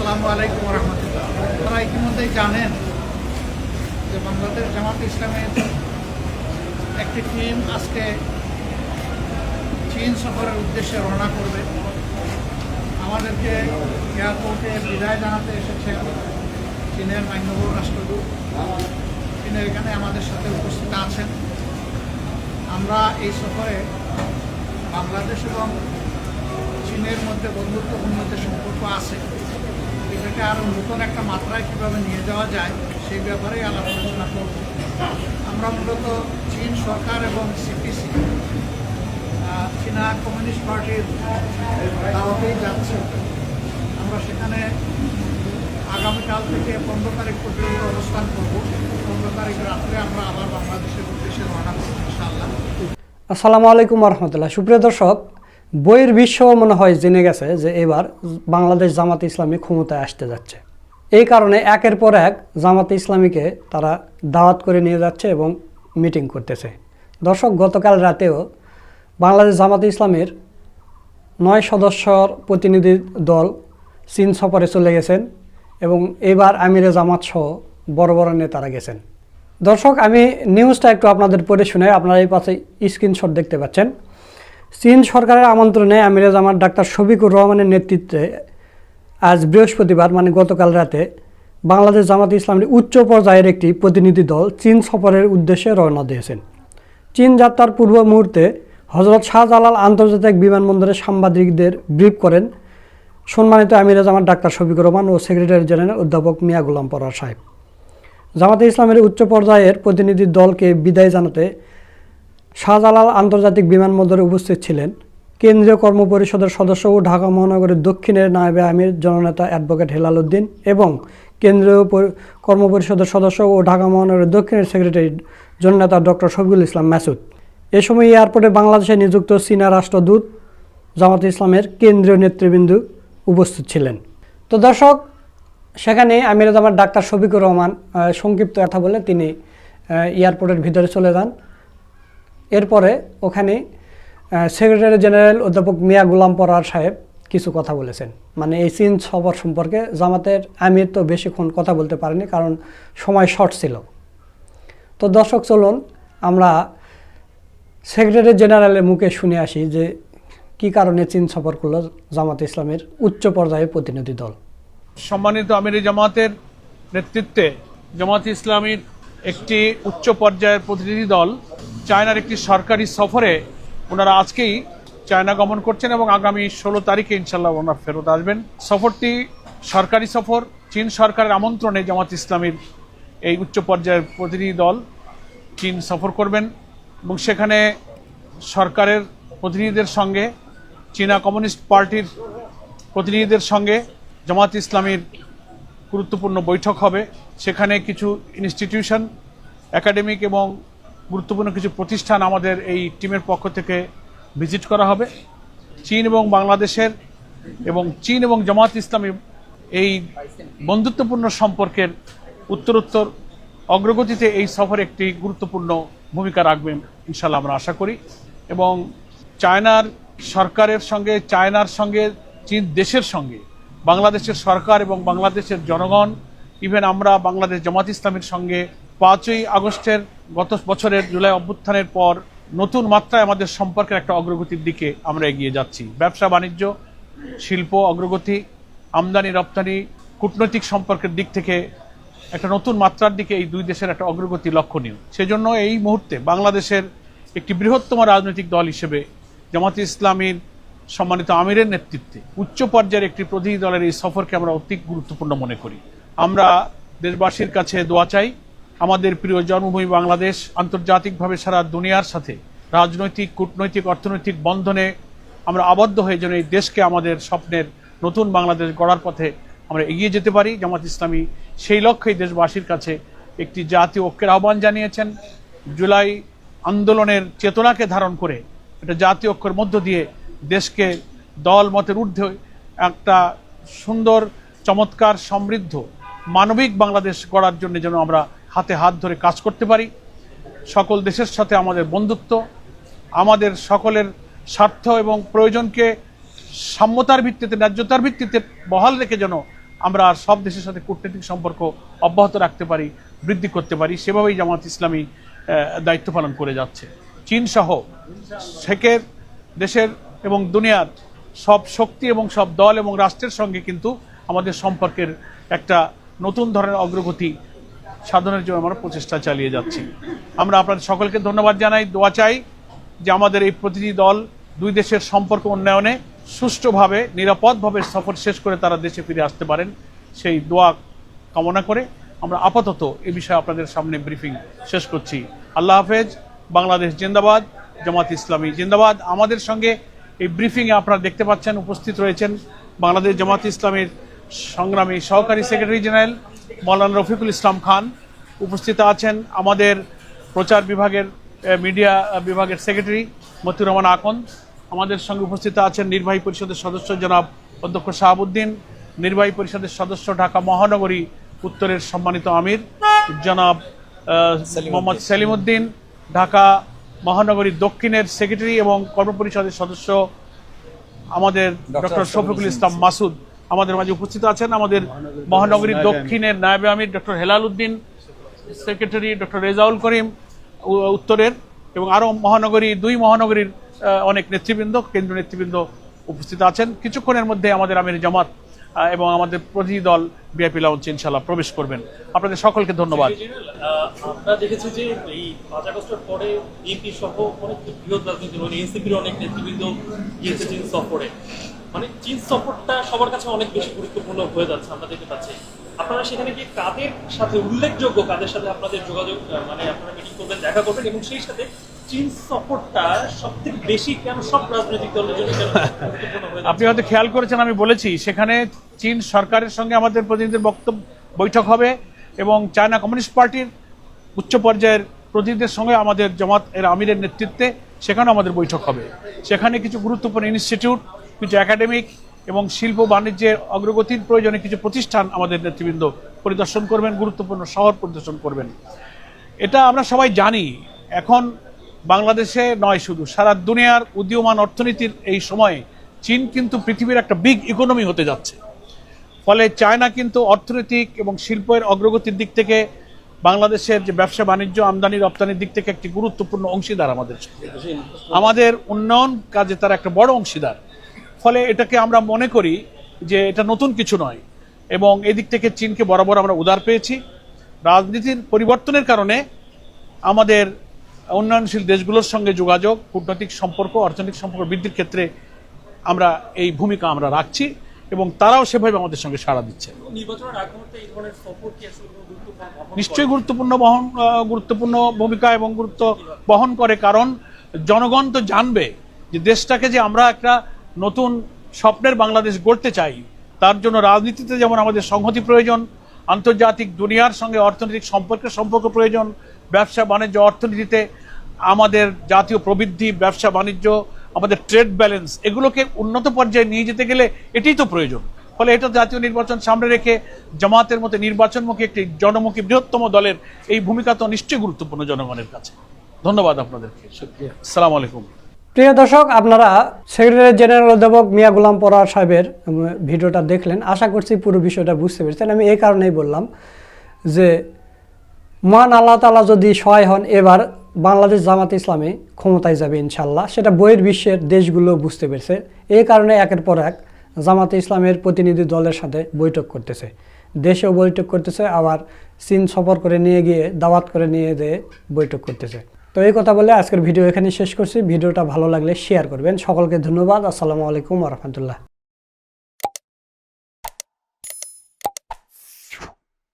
আসসালামু আলাইকুম রহমতুল্লাহ। আপনারা ইতিমধ্যেই জানেন যে বাংলাদেশ জামাত ইসলামের একটি টিম আজকে চীন সফরের উদ্দেশ্যে রওনা করবে। আমাদেরকে এয়ারপোর্টে বিদায় জানাতে এসেছে চীনের মান্যবর রাষ্ট্রদূত। চীনের এখানে আমাদের সাথে উপস্থিত আছেন। আমরা এই সফরে বাংলাদেশ এবং চীনের মধ্যে বন্ধুত্বপূর্ণ যে সম্পর্ক আছে এটাকে আরও নতুন একটা মাত্রায় কীভাবে নিয়ে যাওয়া যায়, সেই ব্যাপারেই আলাপ আলোচনা করব। আমরা মূলত চীন সরকার এবং সিপিসি চীনা কমিউনিস্ট পার্টির দাওয়াতেই যাচ্ছি। আমরা সেখানে আগামীকাল থেকে পনেরো তারিখ পর্যন্ত অবস্থান করব। পনেরো তারিখ রাত্রে আমরা আবার বাংলাদেশের উদ্দেশ্যে রওনা করব, ইনশাআল্লাহ। আসসালামু আলাইকুম রহমতুল্লাহ। সুপ্রিয় দর্শক বইয়ের বিশ্ব মনে হয় জেনে গেছে যে এবার বাংলাদেশ জামাতে ইসলামী ক্ষমতায় আসতে যাচ্ছে। এই কারণে একের পর এক জামাতে ইসলামীকে তারা দাওয়াত করে নিয়ে যাচ্ছে এবং মিটিং করতেছে। দর্শক, গতকাল রাতেও বাংলাদেশ জামাতে ইসলামের নয় সদস্যর প্রতিনিধি দল চীন সফরে চলে গেছেন এবং এবার আমিরে জামাত সহ বড় বড় নেতারা গেছেন। দর্শক, আমি নিউজটা একটু আপনাদের পড়ে শুনে আপনারা এই পাশে স্ক্রিনশট দেখতে পাচ্ছেন। চীন সরকারের আমন্ত্রণে আমিরে জামাত ডাক্তার শফিকুর রহমানের নেতৃত্বে আজ বৃহস্পতিবার মানে গতকাল রাতে, বাংলাদেশ জামাত ইসলামের উচ্চ পর্যায়ের একটি প্রতিনিধি দল চীন সফরের উদ্দেশ্যে রওনা দিয়েছেন। চীন যাত্রার পূর্ব মুহূর্তে হজরত শাহজালাল আন্তর্জাতিক বিমানবন্দরে সাংবাদিকদের ব্রিফ করেন সম্মানিত আমিরে জামাত ডাক্তার শফিকুর রহমান ও সেক্রেটারি জেনারেল অধ্যাপক মিয়া গোলাম পরার সাহেব। জামাতে ইসলামের উচ্চ পর্যায়ের প্রতিনিধি দলকে বিদায় জানাতে শাহজালাল আন্তর্জাতিক বিমানবন্দরে উপস্থিত ছিলেন। কেন্দ্রীয় কর্মপরিষদের সদস্য ও ঢাকা মহানগরের দক্ষিণের নায়েবে আমির, জননেতা অ্যাডভোকেট হেলাল উদ্দিন এবং কেন্দ্রীয় কর্মপরিষদের সদস্য ও ঢাকা মহানগরের দক্ষিণের সেক্রেটারি, জননেতা ডক্টর শফিকুল ইসলাম মাসুদ। এ সময় এয়ারপোর্টে বাংলাদেশে নিযুক্ত চীনা রাষ্ট্রদূত জামাতে ইসলামের কেন্দ্রীয় নেতৃবৃন্দ উপস্থিত ছিলেন। তো দর্শক, সেখানে আমির ডাক্তার শফিকুর রহমান সংক্ষিপ্ত কথা বলে তিনি এয়ারপোর্টের ভিতরে চলে যান। এরপরে ওখানে সেক্রেটারি জেনারেল অধ্যাপক মিয়া গুলাম পরার সাহেব কিছু কথা বলেছেন। মানে এই চীন সফর সম্পর্কে জামাতের আমির তো বেশিক্ষণ কথা বলতে পারেনি কারণ সময় শর্ট ছিল। তো দর্শক, চলুন আমরা সেক্রেটারি জেনারেলের মুখে শুনে আসি যে কি কারণে চীন সফর করল জামাত ইসলামের উচ্চ পর্যায়ে প্রতিনিধি দল। সম্মানিত আমির জামাতের নেতৃত্বে জামাত ইসলামীর একটি উচ্চ পর্যায়ের প্রতিনিধি দল চায়নার একটি সরকারি সফরে ওনারা আজকেই চায়না গমন করছেন এবং আগামী ষোলো তারিখে ইনশাল্লাহ ওনারা ফেরত আসবেন। সফরটি সরকারি সফর, চীন সরকারের আমন্ত্রণে জামাত ইসলামীর এই উচ্চ পর্যায়ের প্রতিনিধি দল চীন সফর করবেন এবং সেখানে সরকারের প্রতিনিধিদের সঙ্গে চীনা কমিউনিস্ট পার্টির প্রতিনিধিদের সঙ্গে জামাত ইসলামীর গুরুত্বপূর্ণ বৈঠক হবে। সেখানে কিছু ইনস্টিটিউশন একাডেমিক এবং গুরুত্বপূর্ণ কিছু প্রতিষ্ঠান আমাদের এই টিমের পক্ষ থেকে ভিজিট করা হবে। চীন এবং বাংলাদেশের এবং চীন এবং জামাত ইসলামী এই বন্ধুত্বপূর্ণ সম্পর্কের উত্তরোত্তর অগ্রগতিতে এই সফর একটি গুরুত্বপূর্ণ ভূমিকা রাখবেন ইনশাল্লাহ আমরা আশা করি। এবং চায়নার সরকারের সঙ্গে, চায়নার সঙ্গে, চীন দেশের সঙ্গে বাংলাদেশের সরকার এবং বাংলাদেশের জনগণ ইভেন আমরা বাংলাদেশ জামাত ইসলামের সঙ্গে পাঁচই আগস্টের গত বছরের জুলাই অভ্যুত্থানের পর নতুন মাত্রায় আমাদের সম্পর্কের একটা অগ্রগতির দিকে আমরা এগিয়ে যাচ্ছি। ব্যবসা, বাণিজ্য, শিল্প, অগ্রগতি, আমদানি, রপ্তানি, কূটনৈতিক সম্পর্কের দিক থেকে একটা নতুন মাত্রার দিকে এই দুই দেশের একটা অগ্রগতি লক্ষণীয়। সেজন্য এই মুহূর্তে বাংলাদেশের একটি বৃহত্তম রাজনৈতিক দল হিসেবে জামাত ইসলামীর সম্মানিত আমিরের নেতৃত্বে উচ্চ পর্যায়ের একটি প্রতিনিধি দলের এই সফরকে আমরা অতি গুরুত্বপূর্ণ মনে করি। আমরা দেশবাসীর কাছে দোয়া চাই, আমাদের প্রিয় জন্মভূমি বাংলাদেশ আন্তর্জাতিকভাবে সারা দুনিয়ার সাথে রাজনৈতিক, কূটনৈতিক, অর্থনৈতিক বন্ধনে আমরা আবদ্ধ হয়ে যেন এই দেশকে আমাদের স্বপ্নের নতুন বাংলাদেশ গড়ার পথে আমরা এগিয়ে যেতে পারি। জামাত ইসলামী সেই লক্ষ্যেই দেশবাসীর কাছে একটি জাতীয় ঐক্যের আহ্বান জানিয়েছেন। জুলাই আন্দোলনের চেতনাকে ধারণ করে একটা জাতীয় ঐক্যের মধ্য দিয়ে দেশকে দল মতের ঊর্ধ্বে একটা সুন্দর, চমৎকার, সমৃদ্ধ, মানবিক বাংলাদেশ গড়ার জন্য যেন আমরা হাতে হাত ধরে কাজ করতে পারি। সকল দেশের সাথে আমাদের বন্ধুত্ব, আমাদের সকলের স্বার্থ এবং প্রয়োজনকে সাম্যতার ভিত্তিতে, ন্যায্যতার ভিত্তিতে বহাল রেখে যেন আমরা আর সব দেশের সাথে কূটনৈতিক সম্পর্ক অব্যাহত রাখতে পারি, বৃদ্ধি করতে পারি, সেভাবেই জামাত ইসলামী দায়িত্ব পালন করে যাচ্ছে। চীন সহ শেখের দেশের এবং দুনিয়ার সব শক্তি এবং সব দল এবং রাষ্ট্রের সঙ্গে কিন্তু আমাদের সম্পর্কের একটা নতুন ধরনের অগ্রগতি সাধনের জন্য আমরা প্রচেষ্টা চালিয়ে যাচ্ছি। আমরা আপনাদের সকলকে ধন্যবাদ জানাই, দোয়া চাই যে আমাদের এই প্রতিটি দল দুই দেশের সম্পর্ক উন্নয়নে সুষ্ঠুভাবে, নিরাপদভাবে সফর শেষ করে তারা দেশে ফিরে আসতে পারেন, সেই দোয়া কামনা করে আমরা আপাতত এ বিষয়ে আপনাদের সামনে ব্রিফিং শেষ করছি। আল্লাহ হাফেজ, বাংলাদেশ জিন্দাবাদ, জামাত ইসলামী জিন্দাবাদ। আমাদের সঙ্গে এই ব্রিফিংয়ে আপনারা দেখতে পাচ্ছেন উপস্থিত রয়েছেন বাংলাদেশ জামাত ইসলামের সংগ্রামী সহকারী সেক্রেটারি জেনারেল মৌলানা রফিকুল ইসলাম খান। উপস্থিত আছেন আমাদের প্রচার বিভাগের মিডিয়া বিভাগের সেক্রেটারি মতিউর রহমান আকন। আমাদের সঙ্গে উপস্থিত আছেন নির্বাহী পরিষদের সদস্য জনাব অধ্যক্ষ শাহাবুদ্দিন নির্বাহী পরিষদের সদস্য ঢাকা মহানগরী উত্তরের সম্মানিত আমির জনাব মোহাম্মদ সেলিমউদ্দিন ঢাকা মহানগরী দক্ষিণের সেক্রেটারি এবং কর্মপরিষদের সদস্য আমাদের ডক্টর শফিকুল ইসলাম মাসুদ আমাদের মাঝে উপস্থিত আছেন। আমাদের মহানগরী দক্ষিণের নায়েবে আমির। Doctor Helal Uddin secretary doctor Rezaul Karim উত্তরের এবং আরও মহানগরী দুই মহানগরীর অনেক নেতৃবৃন্দ কেন্দ্রীয় নেতৃবৃন্দ উপস্থিত আছেন। কিছুক্ষণের মধ্যে আমাদের আমির জামাত এবং আমাদের প্রতিনিধি দল বিআইপি লাউঞ্চ ইনশাল্লাহ প্রবেশ করবেন। আপনাদের সকলকে ধন্যবাদ। আমরা দেখেছি যে এই পাঁচ আগস্টের পরে বিএনপি সহ অনেক বৃহৎ রাজনীতি এনসিপির অনেক নেতৃবৃন্দ গিয়েছে সফরে। মানে চীন সফরটা সবার কাছে অনেক বেশি গুরুত্বপূর্ণ হয়ে যাচ্ছে, আমরা দেখতে পাচ্ছি। আপনারা সেখানে গিয়ে কাদের সাথে উল্লেখযোগ্য, কাদের সাথে আপনাদের যোগাযোগ মানে আপনারা মিটিং করবেন, দেখা করবেন, এবং সেই সাথে চীন সফরটা বেশি কেন, সব রাজনৈতিক দলের জন্য আপনি হয়তো খেয়াল করেছেন, আমি বলেছি, সেখানে চীন সরকারের সঙ্গে আমাদের প্রতিনিধিদের বক্তব্য, বৈঠক হবে, এবং চায়না কমিউনিস্ট পার্টির উচ্চ পর্যায়ের প্রতিনিধিদের সঙ্গে আমাদের জমাত এর আমিরের নেতৃত্বে সেখানেও আমাদের বৈঠক হবে। সেখানে কিছু গুরুত্বপূর্ণ ইনস্টিটিউট কিছু একাডেমিক এবং শিল্প বাণিজ্যের অগ্রগতির প্রয়োজনে কিছু প্রতিষ্ঠান আমাদের নেতৃবৃন্দ পরিদর্শন করবেন, গুরুত্বপূর্ণ শহর পরিদর্শন করবেন। এটা আমরা সবাই জানি, এখন বাংলাদেশে নয় শুধু, সারা দুনিয়ার উদীয়মান অর্থনীতির এই সময়ে চীন কিন্তু পৃথিবীর একটা বিগ ইকোনমি হতে যাচ্ছে। ফলে চায়না কিন্তু অর্থনৈতিক এবং শিল্পের অগ্রগতির দিক থেকে বাংলাদেশের যে ব্যবসা, বাণিজ্য, আমদানি, রপ্তানির দিক থেকে একটি গুরুত্বপূর্ণ অংশীদার আমাদের। আমাদের উন্নয়ন কাজে তারা একটা বড় অংশীদার। ফলে এটাকে আমরা মনে করি যে এটা নতুন কিছু নয়। এবং এদিক থেকে চীনকে বরাবর আমরা উদার পেয়েছি। রাজনীতির পরিবর্তনের কারণে আমাদের উন্নয়নশীল দেশগুলোর সঙ্গে যোগাযোগ কূটনৈতিক সম্পর্ক অর্থনৈতিক সম্পর্ক বৃদ্ধির ক্ষেত্রে আমরা এই ভূমিকা আমরা রাখছি এবং তারাও সেভাবে আমাদের সঙ্গে সাড়া দিচ্ছে? নিশ্চয়ই গুরুত্বপূর্ণ বহন গুরুত্বপূর্ণ ভূমিকা এবং গুরুত্ব বহন করে। কারণ জনগণ তো জানবে যে দেশটাকে যে আমরা একটা নতুন স্বপ্নের বাংলাদেশ গড়তে চাই তার জন্য রাজনীতিতে যেমন আমাদের সংহতি প্রয়োজন আন্তর্জাতিক দুনিয়ার সঙ্গে অর্থনৈতিক সম্পর্কের সম্পর্ক প্রয়োজন ব্যবসা বাণিজ্য অর্থনীতিতে আমাদের জাতীয় প্রবৃদ্ধি ব্যবসা বাণিজ্য আমাদের ট্রেড ব্যালেন্স এগুলোকে উন্নত পর্যায়ে নিয়ে যেতে গেলে এটাই তো প্রয়োজন। ফলে এটা জাতীয় নির্বাচন সামনে রেখে জামাতের মতো নির্বাচনমুখী একটি জনমুখী বৃহত্তম দলের এই ভূমিকা তো নিশ্চয়ই গুরুত্বপূর্ণ জনগণের কাছে। ধন্যবাদ আপনাদেরকে। সালাম আলাইকুম। প্রিয় দর্শক, আপনারা সেক্রেটারি জেনারেল অধ্যাপক মিয়া গুলাম পরার সাহেবের ভিডিওটা দেখলেন। আশা করছি পুরো বিষয়টা বুঝতে পেরেছেন। আমি এই কারণেই বললাম যে, মহান আল্লাহ তালা যদি সহায় হন, এবার বাংলাদেশ জামাত ইসলামী ক্ষমতায় যাবে ইনশাল্লাহ সেটা বইয়ের বিশ্বের দেশগুলো বুঝতে পেরেছে। এই কারণে একের পর এক জামাতে ইসলামের প্রতিনিধি দলের সাথে বৈঠক করতেছে। দেশেও বৈঠক করতেছে, আবার চীন সফর করে নিয়ে গিয়ে দাওয়াত করে নিয়ে যেয়ে বৈঠক করতেছে। তো এই কথা বলে আজকের ভিডিও এখানে শেষ করছি। ভিডিওটা ভালো লাগলে শেয়ার করবেন। সকলকে ধন্যবাদ। আসসালামু আলাইকুম রহমতুল্লাহ।